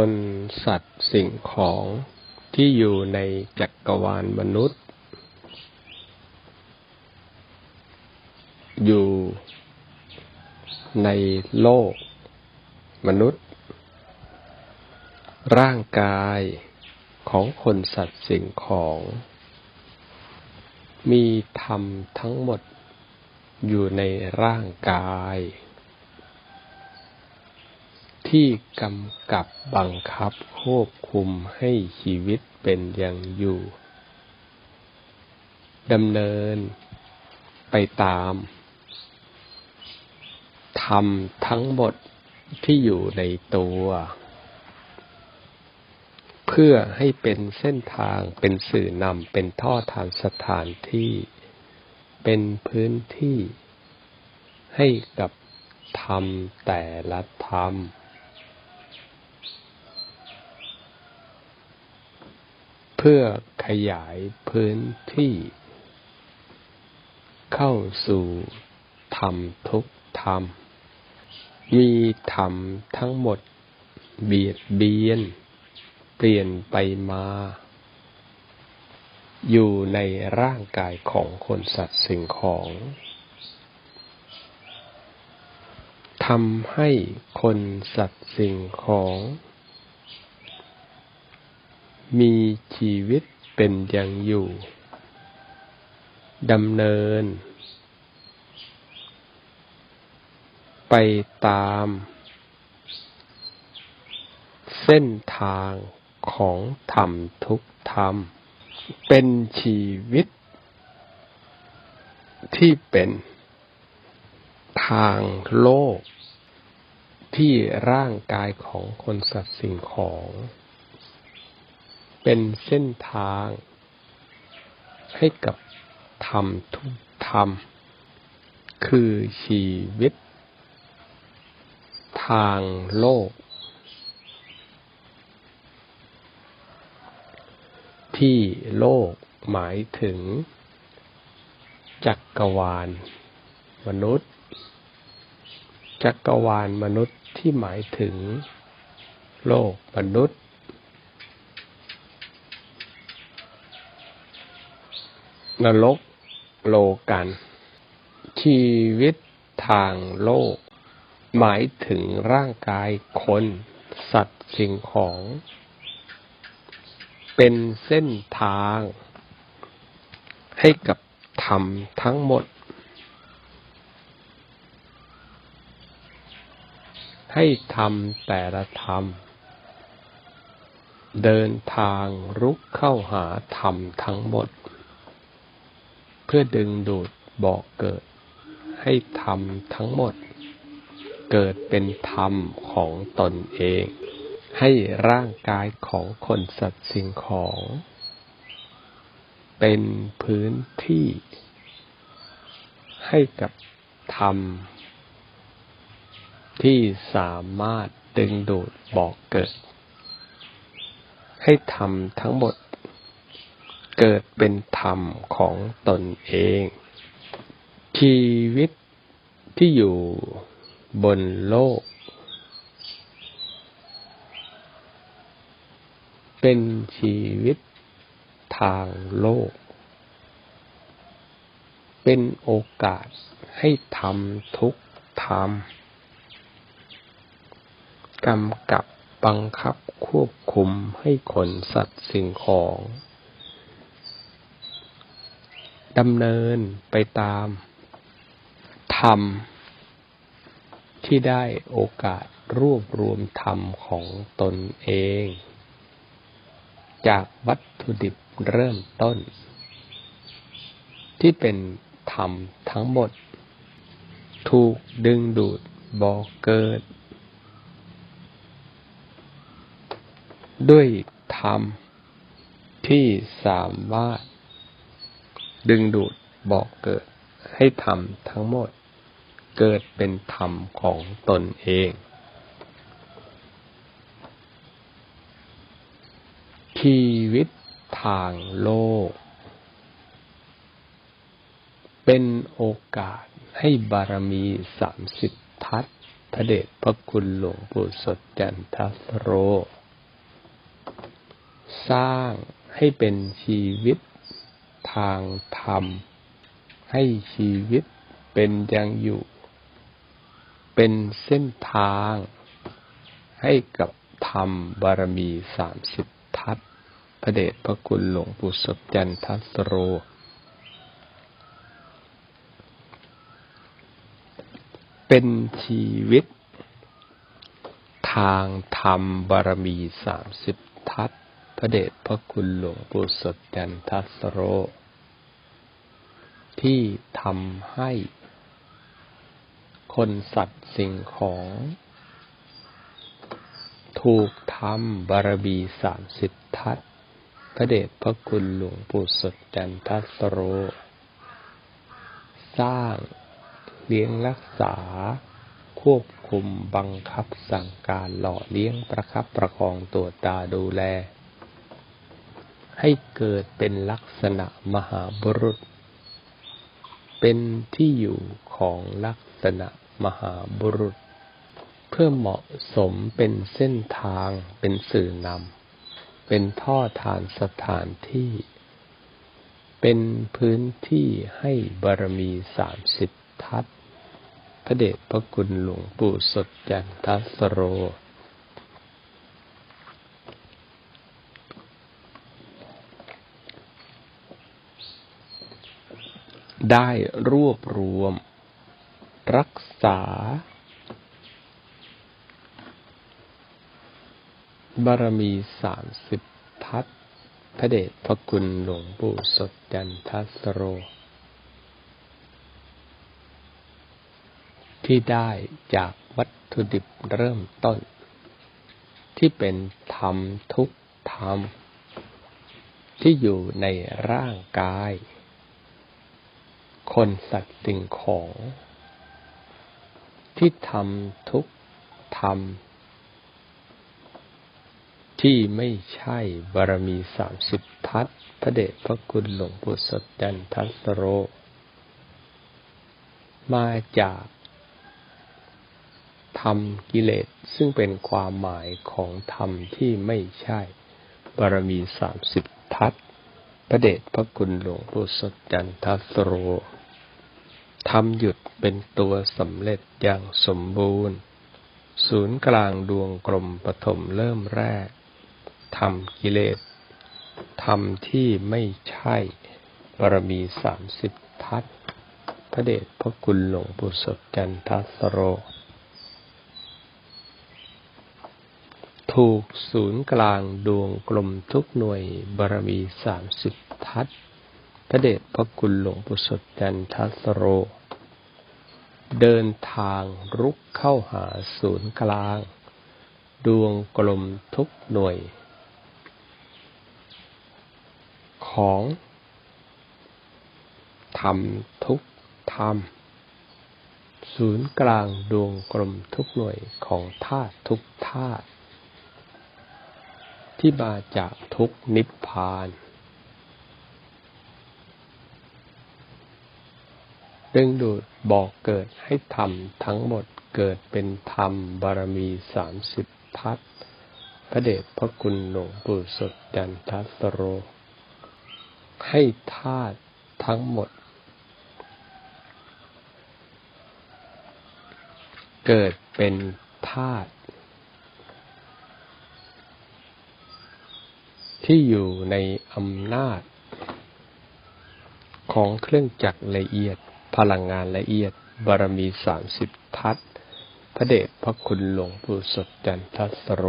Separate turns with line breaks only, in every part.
คนสัตว์สิ่งของที่อยู่ในจักรวาลมนุษย์ อยู่ในโลก มนุษย์ ร่างกายของคนสัตว์สิ่งของ มีธรรมทั้งหมดอยู่ในร่างกาย ที่กำกับบังคับควบคุมให้ชีวิตเป็นอย่างอยู่ดำเนินไปตามธรรมทั้งหมดที่อยู่ในตัว เพื่อให้เป็นเส้นทางเป็นสื่อนำเป็นท่อทางสถานที่ เป็นพื้นที่ให้กับธรรมแต่ละธรรม เพื่อขยายพื้นที่ เข้าสู่ธรรมทุกธรรม มีธรรมทั้งหมด เบียดเบียน เปลี่ยนไปมา อยู่ในร่างกายของคนสัตว์สิ่งของทำให้คนสัตว์สิ่งของ มีชีวิตเป็นอย่างอยู่ดำเนิน ไปตาม เส้นทางของธรรมทุกธรรม เป็นชีวิต ที่เป็น ทางโลก ที่ร่างกายของคนสัตว์สิ่งของ เป็นเส้นทางให้กับธรรมทุกธรรม คือชีวิต ทางโลก ที่โลกหมายถึง จักรวาล มนุษย์ จักรวาลมนุษย์ที่หมายถึง โลกมนุษย์ นรกโลกัน ชีวิตทางโลก หมายถึงร่างกายคน สัตว์สิ่งของ เป็นเส้นทาง ให้กับธรรมทั้งหมด ให้ทำแต่ละธรรม เดินทางรุกเข้าหาธรรมทั้งหมด พื่อดึงดูดบอกเกิด ให้ธรรมทั้งหมด เกิดเป็นธรรมของตนเอง ให้ร่างกายของคนสัตว์สิ่งของ เป็นพื้นที่ ให้กับธรรม ที่สามารถดึงดูดบอกเกิด ให้ธรรมทั้งหมด เกิดเป็นธรรมของตนเอง ชีวิตที่อยู่บนโลก เป็นชีวิตทางโลก เป็นโอกาสให้ทำทุกทำกำกับบังคับควบคุมให้คนสัตว์สิ่งของ ดำเนินไปตามธรรมที่ได้โอกาสรวบรวมธรรมของตนเอง จากวัตถุดิบเริ่มต้น ที่เป็นธรรมทั้งหมด ถูกดึงดูดบอเกิด ด้วยธรรมที่สามารถ ดึงดูดบอกเกิดให้ธรรมทั้งหมด เกิดเป็นธรรมของตนเอง ชีวิตทางโลก เป็นโอกาสให้บารมีสามสิบทัศพระเดชพระคุณหลวงปู่สดจันทสโร สร้างให้เป็นชีวิต ทางธรรม ให้ชีวิตเป็นยังอยู่ เป็นเส้นทาง ให้กับธรรมบารมีสามสิบทัศพระเดชพระคุณหลวงปู่สดจันทัสโร เป็นชีวิต ทางธรรมบารมีสามสิบทัศ พระเดชพระคุณหลวงปู่สดจันทัสโร ที่ทำให้ คนสัตว์สิ่งของ ถูกทำบารมีสามสิบทัศพระเดชพระคุณหลวงปู่สดจันทัสโร สร้างเลี้ยงรักษา ควบคุมบังคับสั่งการหล่อเลี้ยงประคับประคองตัวตาดูแล ให้เกิดเป็นลักษณะมหาบุรุษ เป็นที่อยู่ของลักษณะมหาบุรุษ เพื่อเหมาะสมเป็นเส้นทางเป็นสื่อนำเป็นท่อทานสถานที่ เป็นพื้นที่ให้บารมีสามสิบทัศพระเดชพระคุณหลวงปู่สดจันทสโร ได้รวบรวม รักษา บารมีสามสิบทัศพระเดชพระคุณหลวงปู่สดจันทัสโร ที่ได้จากวัตถุดิบเริ่มต้น ที่เป็นธรรมทุกธรรม ที่อยู่ในร่างกาย คนสัตว์สิ่งของ ที่ทำทุกธรรมที่ไม่ใช่บารมีสามสิบทัศพระเดชพระคุณหลวงปู่สดจันทัสโร มาจากธรรมกิเลสซึ่งเป็นความหมายของธรรมที่ไม่ใช่บารมีสามสิบทัศพระเดชพระคุณหลวงปู่สดจันทัสโร ทำหยุดเป็นตัวสำเร็จอย่างสมบูรณ์ ศูนย์กลางดวงกลมปฐมเริ่มแรกทำกิเลสทำที่ไม่ใช่บารมีสามสิบทัศพระเดชพระคุณหลวงปู่สดจันทัสโร ถูกศูนย์กลางดวงกลมทุกหน่วยบารมีสามสิบทัศ พระเดชพระคุณหลวงปู่สดจันทัสโร เดินทางรุกเข้าหาศูนย์กลาง ดวงกลมทุกหน่วย ของธรรมทุกธรรม ศูนย์กลางดวงกลมทุกหน่วยของธาตุทุกธาตุที่มาจากทุกนิพพาน ดึงดูดบอกเกิดให้ธรรมทั้งหมดเกิดเป็นธรรมบารมีสามสิบทัศพระเดชพระคุณหลวงปู่สดจันทัสโร ให้ธาตุทั้งหมด เกิดเป็นธาตุที่อยู่ในอำนาจของเครื่องจักรละเอียด พลังงานละเอียด บารมีสามสิบทัศพระเดชพระคุณหลวงปู่สดจันทัสโร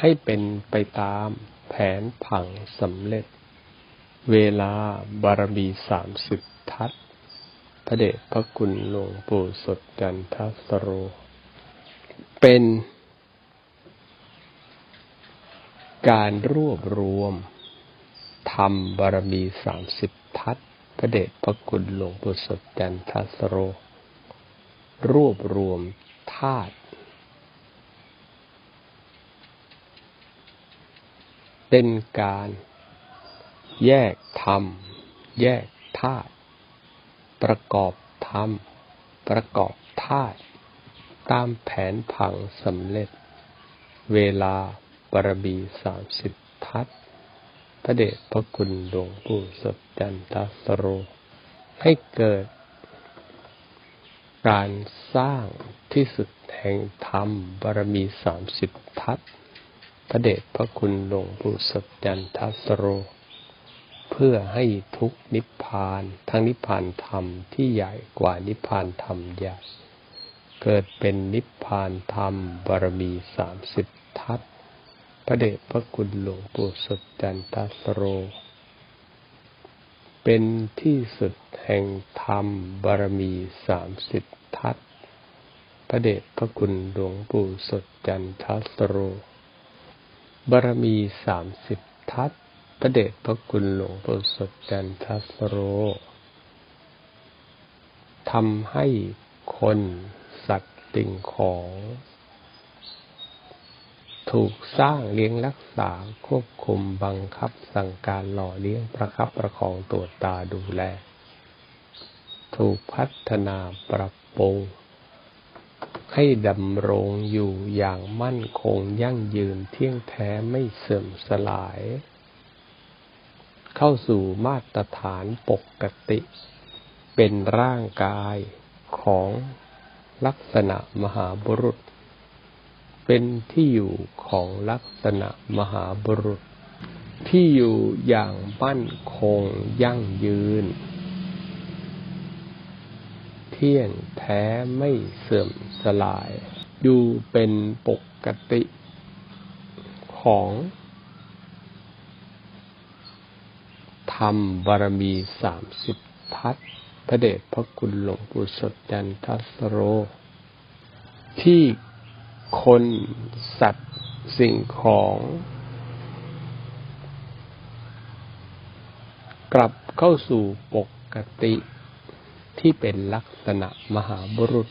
ให้เป็นไปตามแผนผังสำเร็จ เวลาบารมีสามสิบทัศพระเดชพระคุณหลวงปู่สดจันทสโร เป็นการรวบรวม ทำบารมีสามสิบทัศพระเดชพระคุณหลวงปู่สดจันทสโร รวบรวมธาตุเป็นการแยกธรรม แยกธาตุประกอบธรรม ประกอบธาตุตามแผนผังสำเร็จ เวลาบารมีสามสิบทัศ พระเดชพระคุณหลวงปู่สดจันทสโร ให้เกิด การสร้างที่สุดแห่งธรรมบารมีสามสิบทัศพระเดชพระคุณหลวงปู่สดจันทสโร เพื่อให้ทุกนิพพานทั้งนิพพานธรรมที่ใหญ่กว่านิพพานธรรมใหญ่เกิดเป็นนิพพานธรรมบารมีสามสิบทัศ พระเดชพระคุณหลวงปู่สดจันทสโร เป็นที่สุดแห่งธรรมบารมีสามสิบทัศพระเดชพระคุณหลวงปู่สดจันทสโร บารมีสามสิบทัศพระเดชพระคุณหลวงปู่สดจันทสโรทำให้คนสัตว์สิ่งของ ถูกสร้างเลี้ยงรักษาควบคุมบังคับสั่งการหล่อเลี้ยงประคับประคองตัวจตาดูแล ถูกพัฒนาปรับปรุงให้ดำรงอยู่อย่างมั่นคงยั่งยืนเที่ยงแท้ไม่เสื่อมสลาย เข้าสู่มาตรฐานปกติ เป็นร่างกายของลักษณะมหาบุรุษ เป็นที่อยู่ของลักษณะมหาบุรุษ ที่อยู่อย่างมั่นคงยั่งยืน เที่ยงแท้ไม่เสื่อมสลาย อยู่เป็นปกติของธรรมบารมีสามสิบทัศพระเดชพระคุณหลวงปู่สดจันทสโร ที่ คนสัตว์สิ่งของ กลับเข้าสู่ปกติที่เป็นลักษณะมหาบุรุษ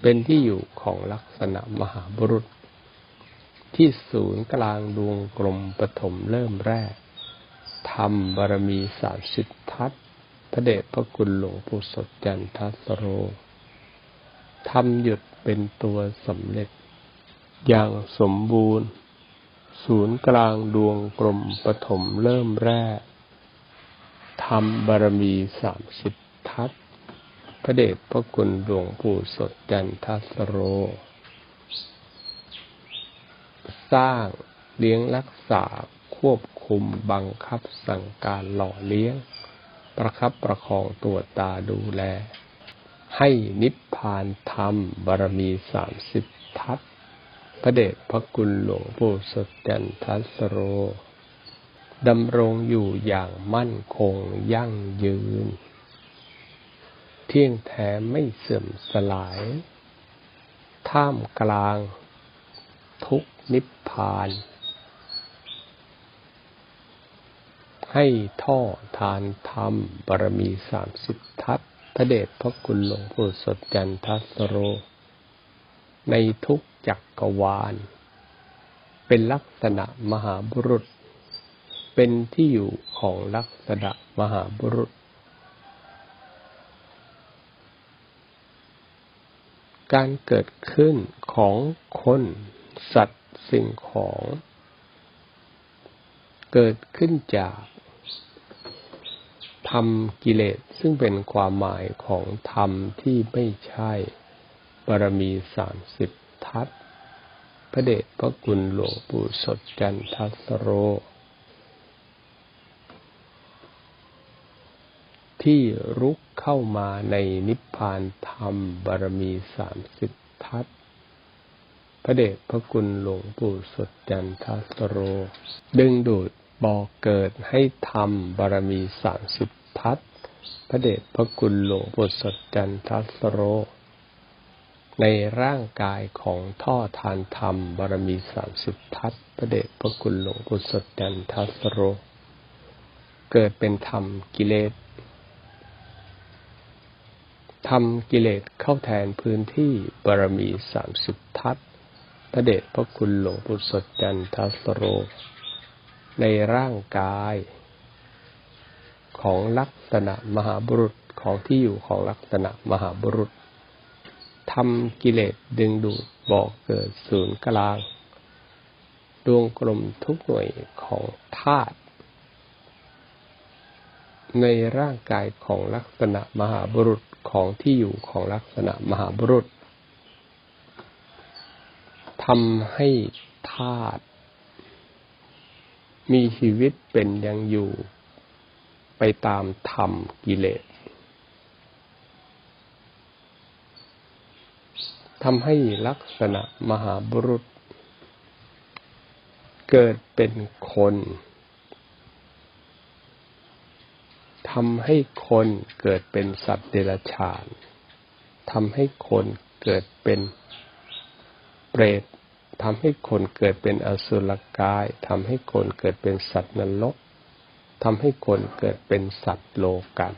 เป็นที่อยู่ของลักษณะมหาบุรุษ ที่ศูนย์กลางดวงกลมปฐมเริ่มแรกทำบารมีสามสิบทัศพระเดชพระคุณหลวงปู่สดจันทสโร ทำหยุดเป็นตัวสำเร็จ อย่างสมบูรณ์ ศูนย์กลางดวงกลมปฐมเริ่มแรกทำบารมีสามสิบทัศพระเดชพระคุณหลวงปู่สดจันทัสโร สร้างเลี้ยงรักษาควบคุมบังคับสั่งการหล่อเลี้ยง ประคับประคองตัวตาดูแล ให้นิพพานธรรมบารมีสามสิบทัศพระเดชพระคุณหลวงปู่สดจันทัสโรดำรงอยู่อย่างมั่นคงยั่งยืน เที่ยงแท้ไม่เสื่อมสลาย ท่ามกลาง ทุกนิพพาน ให้ท่อทานธรรมบารมีสามสิบทัศ ระเดชพระคุณหลวงปู่สดจันทัสโร ในทุกจักรวาล เป็นลักษณะมหาบุรุษ เป็นที่อยู่ของลักษณะมหาบุรุษ การเกิดขึ้นของคนสัตว์สิ่งของ เกิดขึ้นจาก ธรรมกิเลสซึ่งเป็นความหมายของธรรมที่ไม่ใช่บารมีสามสิบทัศพระเดชพระคุณหลวงปู่สดจันทัสโร ที่รุกเข้ามาในนิพพานธรรมบารมีสามสิบทัศพระเดชพระคุณหลวงปู่สดจันทัสโร ดึงดูดบอกเกิดให้ทำบารมีสามสิบ ทัศพระเดชพระคุณหลวงปู่สดจันทัสโร ในร่างกายของท่อทานธรรมบารมีสามสิบทัศพระเดชพระคุณหลวงปู่สดจันทัสโร เกิดเป็นธรรมกิเลสทำกิเลสเข้าแทนพื้นที่บารมีสามสิบทัศพระเดชพระคุณหลวงปู่สดจันทัสโร ในร่างกาย ของลักษณะมหาบุรุษของที่อยู่ของลักษณะมหาบุรุษทำกิเลสดึงดูดบอกเกิดศูนย์กลาง ดวงกลมทุกหน่วยของธาตุในร่างกายของลักษณะมหาบุรุษของที่อยู่ของลักษณะมหาบุรุษทำให้ธาตุมีชีวิตเป็นยังอยู่ ไปตามธรรมกิเลสทำให้ลักษณะมหาบุรุษ เกิดเป็นคนทำให้คนเกิดเป็นสัตว์เดรัจฉานทำให้คนเกิดเป็นเปรตทำให้คนเกิดเป็นอสุรกายทำให้คนเกิดเป็นสัตว์นรก ทำให้คนเกิดเป็นสัตว์โลกัน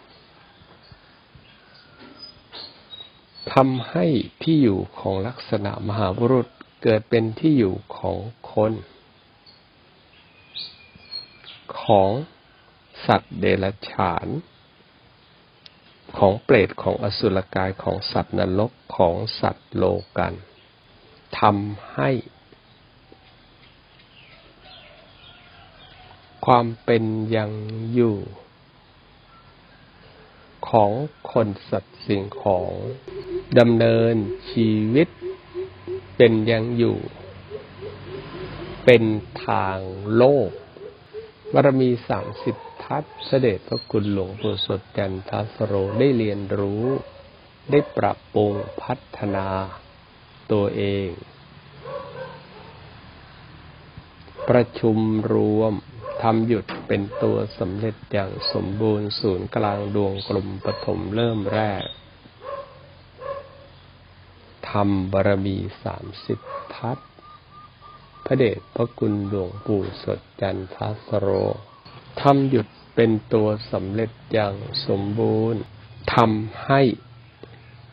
ทำให้ที่อยู่ของลักษณะมหาบุรุษเกิดเป็นที่อยู่ของคน ของสัตว์เดรัจฉาน ของเปรตของอสุรกายของสัตว์นรกของสัตว์โลกันทำให้ ความเป็นยังอยู่ ของคนสัตว์สิ่งของดำเนินชีวิต เป็นยังอยู่ เป็นทางโลกบารมีสามสิบทัศเสด็จพระคุณหลวงปู่สดจันทัสโรได้เรียนรู้ ได้ปรับปรุงพัฒนาตัวเอง ประชุมรวม ทำหยุดเป็นตัวสำเร็จอย่างสมบูรณ์ศูนย์กลางดวงกลมปฐมเริ่มแรกทำบารมีสามสิบทัศพระเดชพระคุณหลวงปู่สดจันทสโรทำหยุดเป็นตัวสำเร็จอย่างสมบูรณ์ทำให้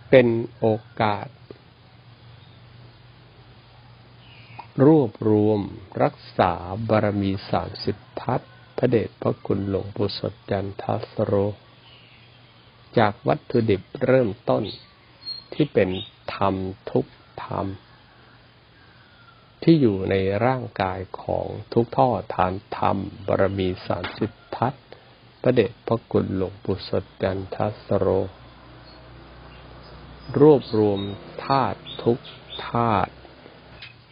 เป็นโอกาส รวบรวมรักษาบารมีสามสิบทัศพระเดชพระคุณหลวงปู่สดจันทัสโร จากวัตถุดิบเริ่มต้นที่เป็นธรรมทุกธรรม ที่อยู่ในร่างกายของทุกท่อฐานธรรมบารมีสามสิบทัศพระเดชพระคุณหลวงปู่สดจันทัสโร รวบรวมธาตุทุกธาตุ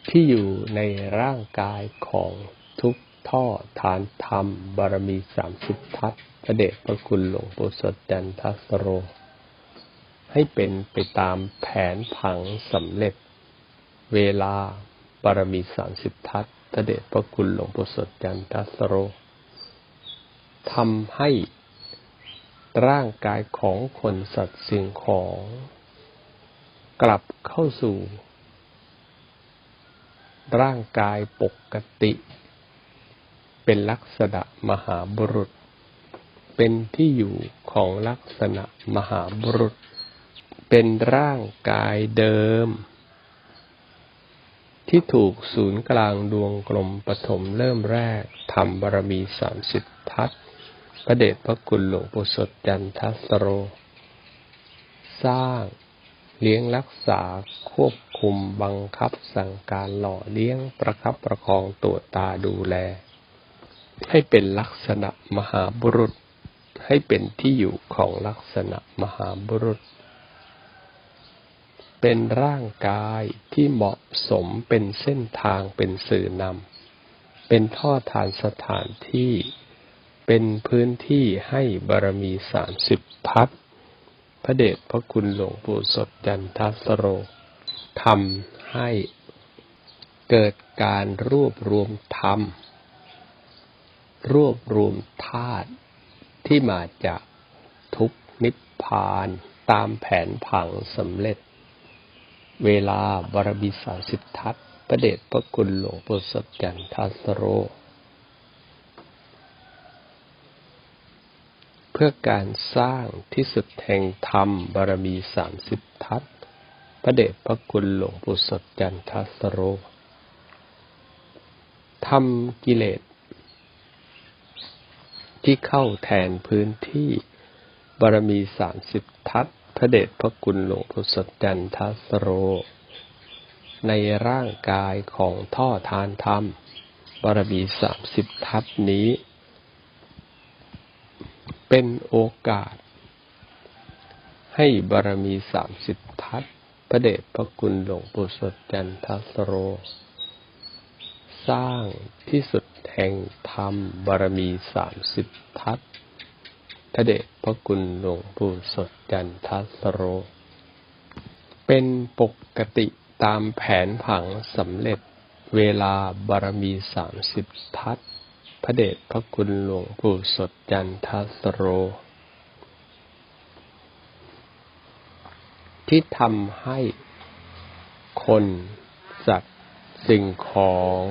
ที่อยู่ในร่างกายของทุกท่อฐานธรรม บารมีสามสิบทัศพระเดชพระคุณหลวงปู่สดจันทัสโร ให้เป็นไปตามแผนผังสำเร็จ เวลาบารมีสามสิบทัศพระเดชพระคุณหลวงปู่สดจันทัสโรทำให้ร่างกายของคนสัตว์สิ่งของ กลับเข้าสู่ ร่างกายปกติ เป็นลักษณะมหาบุรุษ เป็นที่อยู่ของลักษณะมหาบุรุษ เป็นร่างกายเดิม ที่ถูกศูนย์กลางดวงกลมปฐมเริ่มแรกทำบารมีสามสิบทัศพระเดชพระคุณหลวงปู่สดจันทสโร สร้าง เลี้ยงรักษาควบคุมบังคับสั่งการหล่อเลี้ยงประคับประคองตัวตาดูแล ให้เป็นลักษณะมหาบุรุษ ให้เป็นที่อยู่ของลักษณะมหาบุรุษ เป็นร่างกายที่เหมาะสมเป็นเส้นทางเป็นสื่อนำเป็นท่อทานสถานที่ เป็นพื้นที่ให้บารมีสามสิบพัดพ ระเดชพระคุณหลวงปู่สดจันทสโรทำให้เกิดการรวบรวมธรรม รวบรวมธาตุที่มาจากทุกนิพพานตามแผนผังสำเร็จ เวลาบารมีสาสิทธัตประเดชพระคุณหลวงปู่สดจันทัสโร เพื่อการสร้างที่สุดแห่งธรรมบารมีสามสิบทัศพระเดชพระคุณหลวงปู่สดจันทัสโรทำกิเลส ที่เข้าแทนพื้นที่บารมีสามสิบทัศพระเดชพระคุณหลวงปู่สดจันทัสโร ในร่างกายของท่อทานธรรม บารมีสามสิบทัศนี้ เป็นโอกาส ให้บารมีสามสิบทัศพระเดชพระคุณหลวงปู่สดจันทสโร สร้างที่สุดแห่งธรรมบารมีสามสิบทัศพระเดชพระคุณหลวงปู่สดจันทสโร เป็นปกติตามแผนผังสำเร็จเวลาบารมีสามสิบทัศ ระเดชพระคุณหลวงปู่สดจันทสโร ที่ทำให้คนสัตว์สิ่งของ